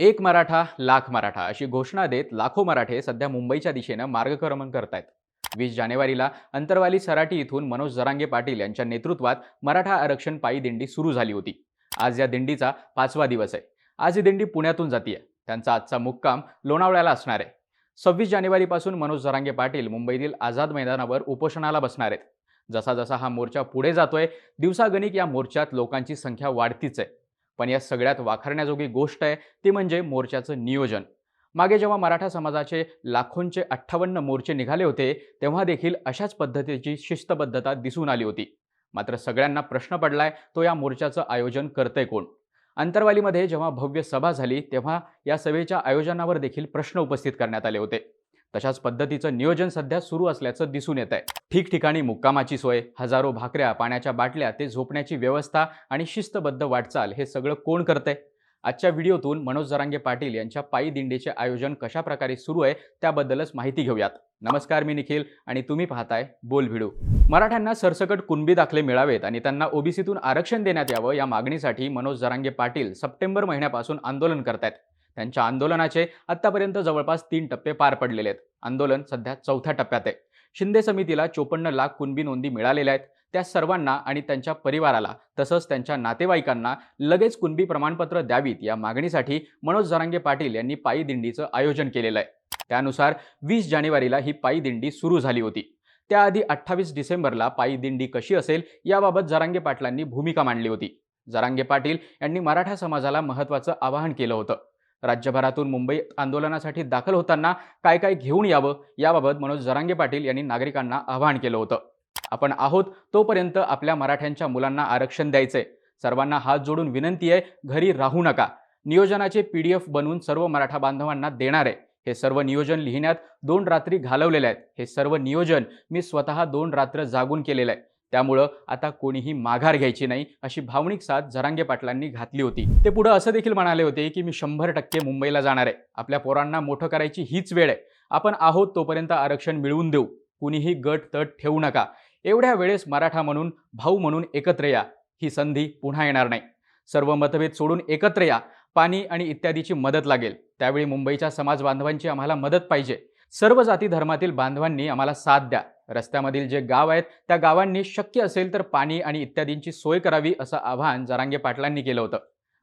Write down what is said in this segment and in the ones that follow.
एक मराठा लाख मराठा अशी घोषणा देत लाखो मराठे सध्या मुंबईच्या दिशेनं मार्गक्रमण करतायत. वीस जानेवारीला अंतरवाली सराटी इथून मनोज जरांगे पाटील यांच्या नेतृत्वात मराठा आरक्षण पायी दिंडी सुरू झाली होती. आज या दिंडीचा पाचवा दिवस आहे. आज ही दिंडी पुण्यातून जातीये. त्यांचा आजचा मुक्काम लोणावळ्याला असणार आहे. सव्वीस जानेवारीपासून मनोज जरांगे पाटील मुंबईतील आझाद मैदानावर उपोषणाला बसणार आहेत. जसा जसा हा मोर्चा पुढे जातोय दिवसागणिक या मोर्चात लोकांची संख्या वाढतीच आहे. पण या सगळ्यात वाखारण्याजोगी गोष्ट आहे ती म्हणजे मोर्चाचं नियोजन. मागे जेव्हा मराठा समाजाचे लाखोंचे अठ्ठावन्न मोर्चे निघाले होते तेव्हा देखील अशाच पद्धतीची शिस्तबद्धता दिसून आली होती. मात्र सगळ्यांना प्रश्न पडलाय तो या मोर्चाचं आयोजन करतंय कोण? अंतरवालीमध्ये जेव्हा भव्य सभा झाली तेव्हा या सभेच्या आयोजनावर देखील प्रश्न उपस्थित करण्यात आले होते. तशाच पद्धतीचं नियोजन सध्या सुरू असल्याचं दिसून येत आहे ठिकठिकाणी मुक्कामाची सोय हजारो भाकऱ्या पाण्याच्या बाटल्या ते झोपण्याची व्यवस्था आणि शिस्तबद्ध वाटचाल हे सगळं कोण करतंय? आजच्या व्हिडिओतून मनोज जरांगे पाटील यांच्या पायी दिंडीचे आयोजन कशा प्रकारे सुरू आहे त्याबद्दलच माहिती घेऊयात. नमस्कार मी निखिल आणि तुम्ही पाहताय बोल व्हिडिओ मराठ्यांना सरसकट कुणबी दाखले मिळावेत आणि त्यांना ओबीसीतून आरक्षण देण्यात यावं या मागणीसाठी मनोज जरांगे पाटील सप्टेंबर महिन्यापासून आंदोलन करतायत. त्यांच्या आंदोलनाचे आतापर्यंत जवळपास तीन टप्पे पार पडलेले आहेत. आंदोलन सध्या चौथ्या टप्प्यात आहे. शिंदे समितीला चोपन्न लाख कुणबी नोंदी मिळालेल्या आहेत. त्या सर्वांना आणि त्यांच्या परिवाराला तसंच त्यांच्या नातेवाईकांना लगेच कुणबी प्रमाणपत्र द्यावीत या मागणीसाठी मनोज जरांगे पाटील यांनी पायी दिंडीचं आयोजन केलेलं आहे. त्यानुसार वीस जानेवारीला ही पायी दिंडी सुरू झाली होती. त्याआधी अठ्ठावीस डिसेंबरला पायी दिंडी कशी असेल याबाबत जरांगे पाटलांनी भूमिका मांडली होती. जरांगे पाटील यांनी मराठा समाजाला महत्त्वाचं आवाहन केलं होतं. राज्यभरातून मुंबई आंदोलनासाठी दाखल होताना काय काय घेऊन यावं याबाबत मनोज जरांगे पाटील यांनी नागरिकांना आवाहन केलं होतं. आपण आहोत तोपर्यंत आपल्या मराठ्यांच्या मुलांना आरक्षण द्यायचंय. सर्वांना हात जोडून विनंती आहे घरी राहू नका. नियोजनाचे पी डी एफ बनवून सर्व मराठा बांधवांना देणार आहे. हे सर्व नियोजन लिहिण्यात दोन रात्री घालवलेले आहेत. हे सर्व नियोजन मी स्वतः दोन रात्र जागून केलेलं आहे. त्यामुळं आता कोणीही माघार घ्यायची नाही अशी भावनिक साथ जरांगे पाटलांनी घातली होती. ते पुढं असं देखील म्हणाले होते की मी शंभर टक्के मुंबईला जाणार आहे. आपल्या पोरांना मोठं करायची हीच वेळ आहे. आपण आहोत तोपर्यंत आरक्षण मिळवून देऊ. कुणीही गट तट ठेवू नका. एवढ्या वेळेस मराठा म्हणून भाऊ म्हणून एकत्र या. ही संधी पुन्हा येणार नाही. सर्व मतभेद सोडून एकत्र या. पाणी आणि इत्यादीची मदत लागेल. त्यावेळी मुंबईच्या समाज बांधवांची आम्हाला मदत पाहिजे. सर्व जाती धर्मातील बांधवांनी आम्हाला साथ द्या. रस्त्यामधील जे गाव आहेत त्या गावांनी शक्य असेल तर पाणी आणि इत्यादींची सोय करावी असं आवाहन जरांगे पाटलांनी केलं होतं.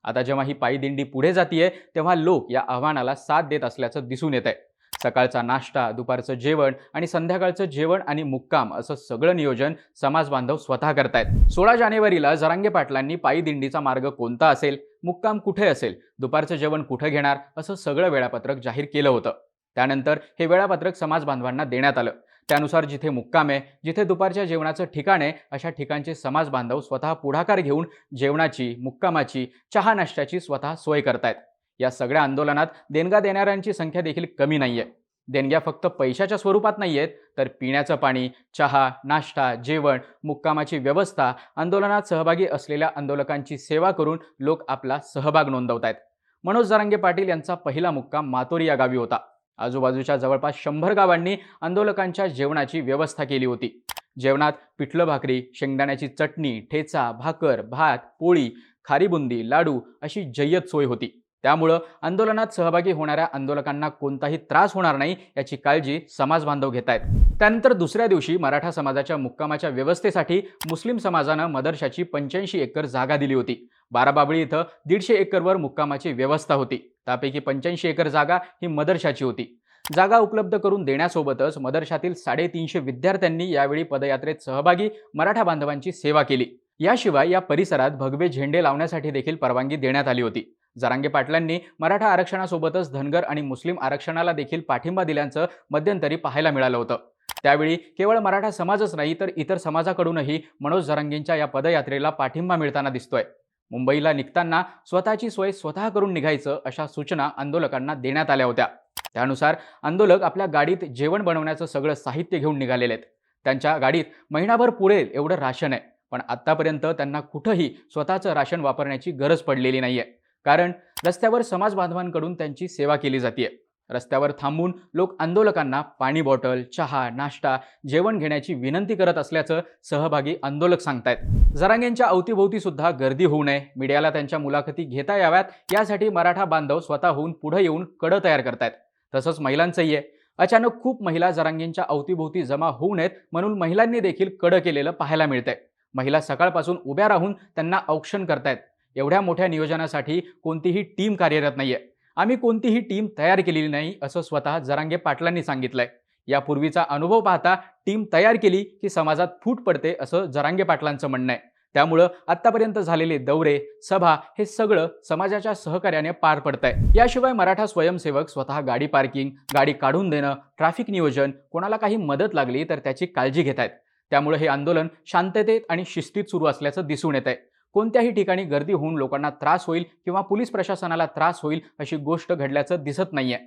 आता जेव्हा ही पायदिंडी पुढे जातीये तेव्हा लोक या आव्हानाला साथ देत असल्याचं दिसून येत आहे सकाळचा नाश्ता दुपारचं जेवण आणि संध्याकाळचं जेवण आणि मुक्काम असं सगळं नियोजन समाज बांधव स्वतः करतायत. सोळा जानेवारीला जरांगे पाटलांनी पायी दिंडीचा मार्ग कोणता असेल मुक्काम कुठे असेल दुपारचं जेवण कुठं घेणार असं सगळं वेळापत्रक जाहीर केलं होतं. त्यानंतर हे वेळापत्रक समाज बांधवांना देण्यात आलं. त्यानुसार जिथे मुक्काम आहे जिथे दुपारच्या जेवणाचं ठिकाण आहे अशा ठिकाणचे समाज बांधव स्वतः पुढाकार घेऊन जेवणाची मुक्कामाची चहा नाश्त्याची स्वतः सोय करतायत. या सगळ्या आंदोलनात देणगा देणाऱ्यांची संख्या देखील कमी नाही आहे देणग्या फक्त पैशाच्या स्वरूपात नाही आहेत तर पिण्याचं पाणी चहा नाश्ता जेवण मुक्कामाची व्यवस्था आंदोलनात सहभागी असलेल्या आंदोलकांची सेवा करून लोक आपला सहभाग नोंदवत आहेत मनोज जरांगे पाटील यांचा पहिला मुक्काम मातोरी या गावी होता. आजूबाजूच्या जवळपास शंभर गावांनी आंदोलकांच्या जेवणाची व्यवस्था केली होती. जेवणात पिठलं भाकरी शेंगदाण्याची चटणी ठेचा भाकर भात पोळी खारीबुंदी लाडू अशी जय्यत सोय होती. त्यामुळं आंदोलनात सहभागी होणाऱ्या आंदोलकांना कोणताही त्रास होणार नाही याची काळजी समाज बांधव घेत आहेत. त्यानंतर दुसऱ्या दिवशी मराठा समाजाच्या मुक्कामाच्या व्यवस्थेसाठी मुस्लिम समाजानं मदरशाची पंच्याऐंशी एकर जागा दिली होती. बाराबाबळी इथं दीडशे एकरवर मुक्कामाची व्यवस्था होती. त्यापैकी पंच्याऐंशी एकर जागा ही मदरशाची होती. जागा उपलब्ध करून देण्यासोबतच मदरशातील साडेतीनशे विद्यार्थ्यांनी यावेळी पदयात्रेत सहभागी मराठा बांधवांची सेवा केली. याशिवाय या परिसरात भगवे झेंडे लावण्यासाठी देखील परवानगी देण्यात आली होती. जरांगे पाटलांनी मराठा आरक्षणासोबतच धनगर आणि मुस्लिम आरक्षणाला देखील पाठिंबा दिल्याचं मध्यंतरी पाहायला मिळालं होतं. त्यावेळी केवळ मराठा समाजच नाही तर इतर समाजाकडूनही मनोज जरांगेंच्या या पदयात्रेला पाठिंबा मिळताना दिसतोय. मुंबईला निघताना स्वतःची सोय स्वतः करून निघायचं अशा सूचना आंदोलकांना देण्यात आल्या होत्या. त्यानुसार आंदोलक आपल्या गाडीत जेवण बनवण्याचं सगळं साहित्य घेऊन निघालेले आहेत. त्यांच्या गाडीत महिनाभर पुरेल एवढं राशन आहे. पण आत्तापर्यंत त्यांना कुठंही स्वतःचं राशन वापरण्याची गरज पडलेली नाहीये. कारण रस्त्यावर समाज बांधवांकडून त्यांची सेवा केली जाते रस्त्यावर थांबून लोक आंदोलकांना पाणी बॉटल चहा नाश्ता जेवण घेण्याची विनंती करत असल्याचं सहभागी आंदोलक सांगतायत. जरांगेंच्या अवतीभोवती सुद्धा गर्दी होऊ नये. मीडियाला त्यांच्या मुलाखती घेता याव्यात. यासाठी मराठा बांधव स्वतःहून पुढे येऊन कडं तयार करतायत. तसंच महिलांचंही आहे. अचानक खूप महिला जरांगेंच्या अवतीभोवती जमा होऊ नयेत म्हणून महिलांनी देखील कडं केलेलं पाहायला मिळतंय. महिला सकाळपासून उभ्या राहून त्यांना औक्षण करतायत. एवढ्या मोठ्या नियोजनासाठी कोणतीही टीम कार्यरत नाहीये. आम्ही कोणतीही टीम तयार केलेली नाही असं स्वतः जरांगे पाटलांनी सांगितलंय. यापूर्वीचा अनुभव पाहता टीम तयार केली की समाजात फूट पडते असं जरांगे पाटलांचं म्हणणं आहे. त्यामुळं आतापर्यंत झालेले दौरे सभा हे सगळं समाजाच्या सहकार्याने पार पडत आहे याशिवाय मराठा स्वयंसेवक स्वतः गाडी पार्किंग गाडी काढून देणं ट्रॅफिक नियोजन कोणाला काही मदत लागली तर त्याची काळजी घेत आहेत त्यामुळे हे आंदोलन शांततेत आणि शिस्तीत सुरू असल्याचं दिसून येत आहे कोणत्याही ठिकाणी गर्दी होऊन लोकांना त्रास होईल किंवा पोलीस प्रशासनाला त्रास होईल अशी गोष्ट घडल्याचं दिसत नाहीये.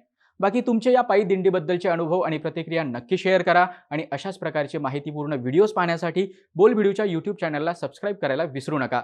बाकी तुमचे या पायी दिंडीबद्दलचे अनुभव आणि प्रतिक्रिया नक्की शेअर करा आणि अशाच प्रकारचे माहितीपूर्ण व्हिडिओज पाहण्यासाठी बोल व्हिडिओच्या यूट्यूब चॅनलला सबस्क्राईब करायला विसरू नका.